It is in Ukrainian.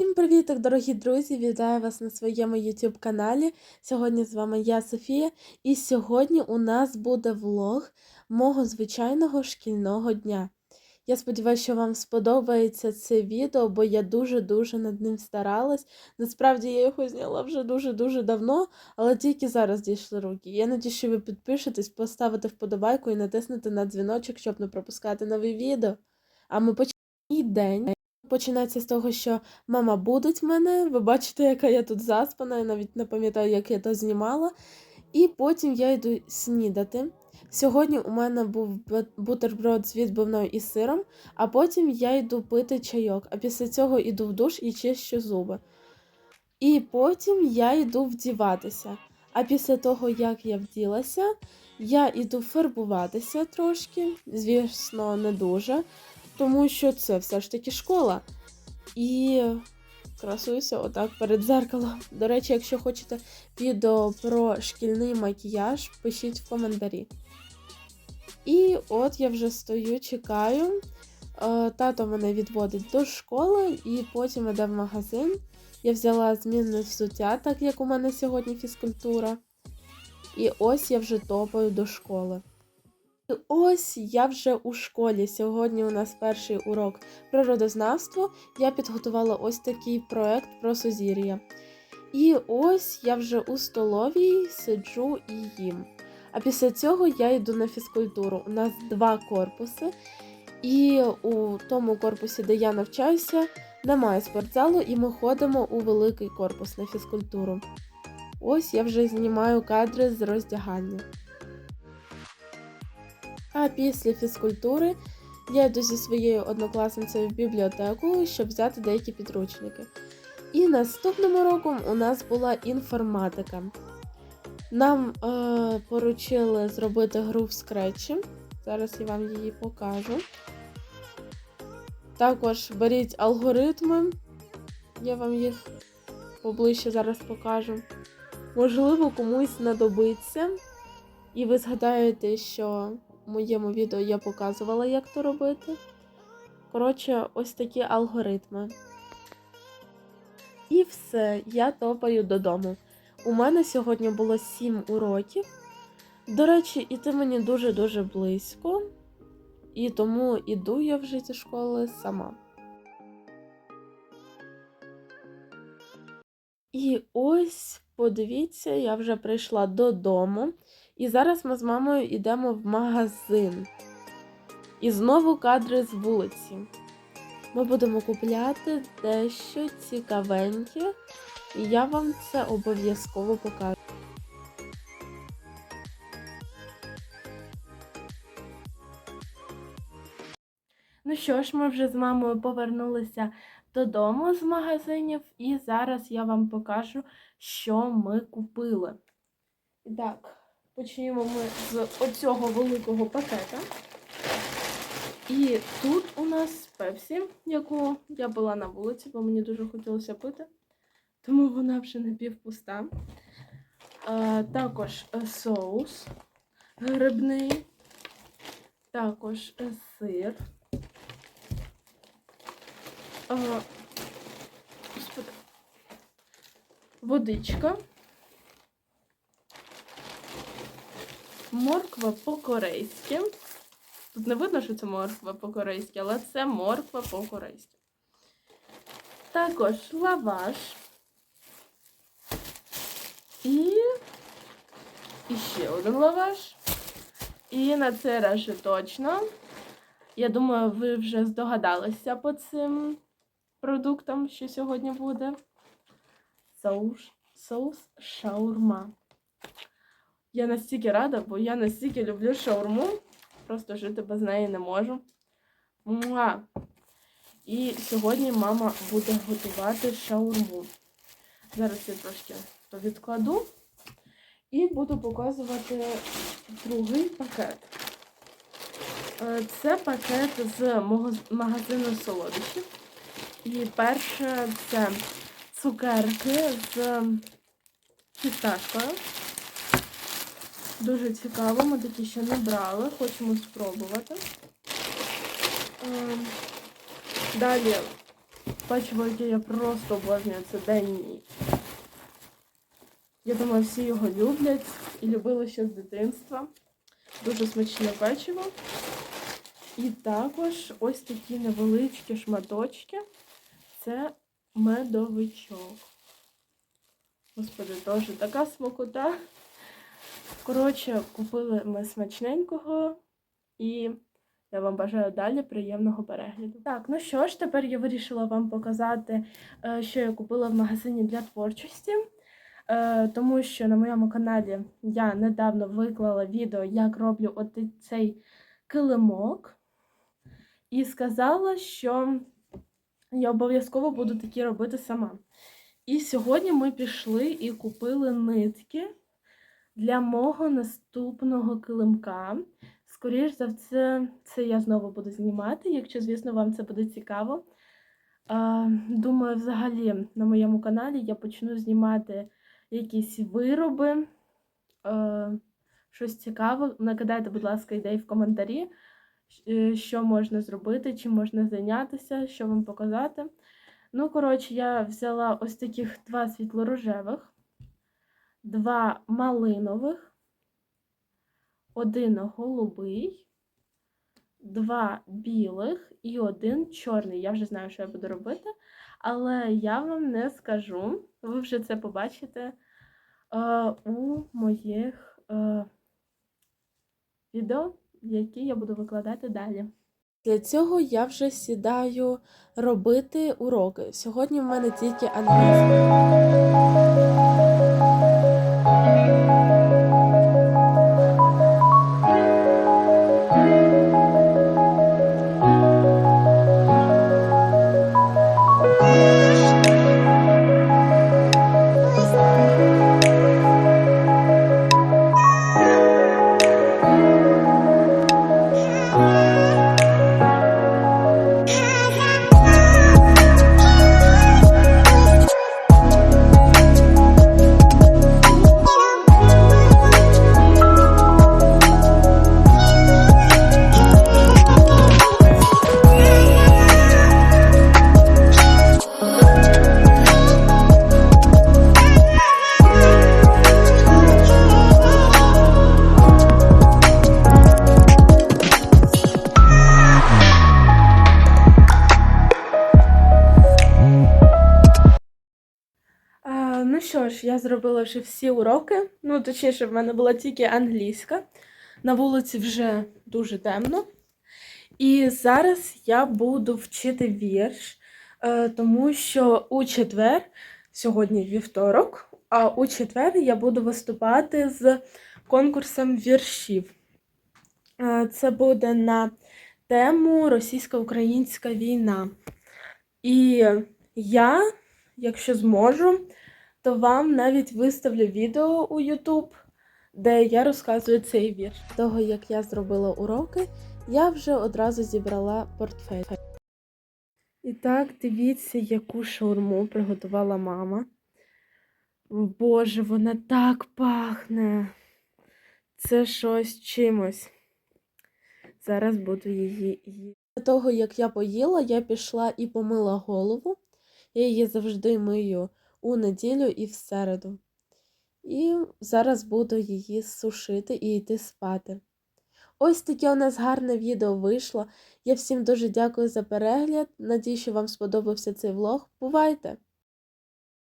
Всім привіт, дорогі друзі! Вітаю вас на своєму YouTube каналі. Сьогодні з вами я Софія, і сьогодні у нас буде влог мого звичайного шкільного дня. Я сподіваюся, що вам сподобається це відео, бо я дуже-дуже над ним старалась. Насправді я його зняла вже дуже-дуже давно, але тільки зараз дійшли руки. Я надію, що ви підпишетесь, поставите вподобайку і натиснете на дзвіночок, щоб не пропускати нові відео. А ми почнемо день. Починається з того, що мама будить мене. Ви бачите, яка я тут заспана, я навіть не пам'ятаю, як я то знімала. І потім я йду снідати. Сьогодні у мене був бутерброд з відбивною і сиром, а потім я йду пити чайок, а після цього йду в душ і чищу зуби. І потім я йду вдіватися. А після того, як я вділася, я йду фарбуватися трошки, звісно, не дуже, тому що це все ж таки школа. І красуюся отак перед зеркалом. До речі, якщо хочете відео про шкільний макіяж, пишіть в коментарі. І от я вже стою, чекаю. Е, Тато мене відводить до школи і потім іде в магазин. Я взяла змінне взуття, так як у мене сьогодні фізкультура. І ось я вже топаю до школи. Ось я вже у школі. Сьогодні у нас перший урок природознавство. Я підготувала ось такий проект про сузір'я. І ось я вже у столовій сиджу і їм. А після цього я йду на фізкультуру. У нас два корпуси, і у тому корпусі, де я навчаюся, немає спортзалу, і ми ходимо у великий корпус на фізкультуру. Ось я вже знімаю кадри з роздягання. А після фізкультури я йду зі своєю однокласницею в бібліотеку, щоб взяти деякі підручники. І наступним уроком у нас була інформатика. Нам е, поручили зробити гру в скретчі. Зараз я вам її покажу. Також беріть алгоритми. Я вам їх поближче зараз покажу. Можливо, комусь знадобиться. І ви згадаєте, що моєму відео я показувала, як то робити. Коротше, ось такі алгоритми. І все, я топаю додому. У мене сьогодні було 7 уроків. До речі, іти мені дуже-дуже близько, і тому іду я вже зі школи сама. І ось, подивіться, я вже прийшла додому. І зараз ми з мамою йдемо в магазин. І знову кадри з вулиці. Ми будемо купляти дещо цікавеньке, і я вам це обов'язково покажу. Ну що ж, ми вже з мамою повернулися додому з магазинів, і зараз я вам покажу, що ми купили. І так, почнімо ми з оцього великого пакета. І тут у нас пепсі, яку я пила на вулиці, бо мені дуже хотілося пити, тому вона вже напівпуста. А, також е, соус грибний, також е, сир. Господи, водичка. Морква по-корейськи. Тут не видно, що це морква по-корейськи, але це морква по-корейськи. Також лаваш. І... І ще один лаваш. І на це раз точно. Я думаю, ви вже здогадалися по цим продуктам, що сьогодні буде. Соус, соус шаурма. Я настільки рада, бо я настільки люблю шаурму. Просто жити без неї не можу. Муа! І сьогодні мама буде готувати шаурму. Зараз я трошки відкладу і буду показувати другий пакет. Е, Це пакет з магазину солодощів. І перше це цукерки з фісташкою. Дуже цікаво, ми такі ще не брали, хочемо спробувати. Ем, Далі Печиво, яке я просто обожнюю, це день. Я думаю, всі його люблять і любили ще з дитинства. Дуже смачне печиво. І також ось такі невеличкі шматочки. Це медовичок. Господи, теж така смакота. Коротше, купили ми смачненького і я вам бажаю далі приємного перегляду. Так, ну що ж, тепер я вирішила вам показати, е, що я купила в магазині для творчості. Е, Тому що на моєму каналі я недавно виклала відео, як роблю от цей килимок. І сказала, що я обов'язково буду такі робити сама. І сьогодні ми пішли і купили нитки для мого наступного килимка. Скоріш за все, це я знову буду знімати, якщо, звісно, вам це буде цікаво. Думаю, взагалі на моєму каналі я почну знімати якісь вироби, е, щось цікаве. Накидайте, будь ласка, ідеї в коментарі, е, що можна зробити, чим можна зайнятися, що вам показати. Ну, коротше, я взяла ось таких два світло-рожевих, два малинових, один голубий, два білих і один чорний. Я вже знаю, що я буду робити, але я вам не скажу. Ви вже це побачите е, у моїх е, відео, які я буду викладати далі. Для цього я вже сідаю робити уроки. Сьогодні в мене тільки англійська. Ну я зробила вже всі уроки. Ну, точніше, в мене була тільки англійська. На вулиці вже дуже темно. І зараз я буду вчити вірш, е, тому що у четвер, сьогодні вівторок, а у четвер я буду виступати з конкурсом віршів. Е, Це буде на тему Російсько-Українська війна. І я, якщо зможу, то вам навіть виставлю відео у YouTube, де я розказую цей вірш. Того, як я зробила уроки, я вже одразу зібрала портфель. І так, дивіться, яку шаурму приготувала мама. Боже, вона так пахне. Це щось чимось. Зараз буду її їсти. До того, як я поїла, я пішла і помила голову. Я її завжди мию у неділю і в середу. І зараз буду її сушити і йти спати. Ось таке у нас гарне відео вийшло. Я всім дуже дякую за перегляд. Надію, що вам сподобався цей влог. Бувайте!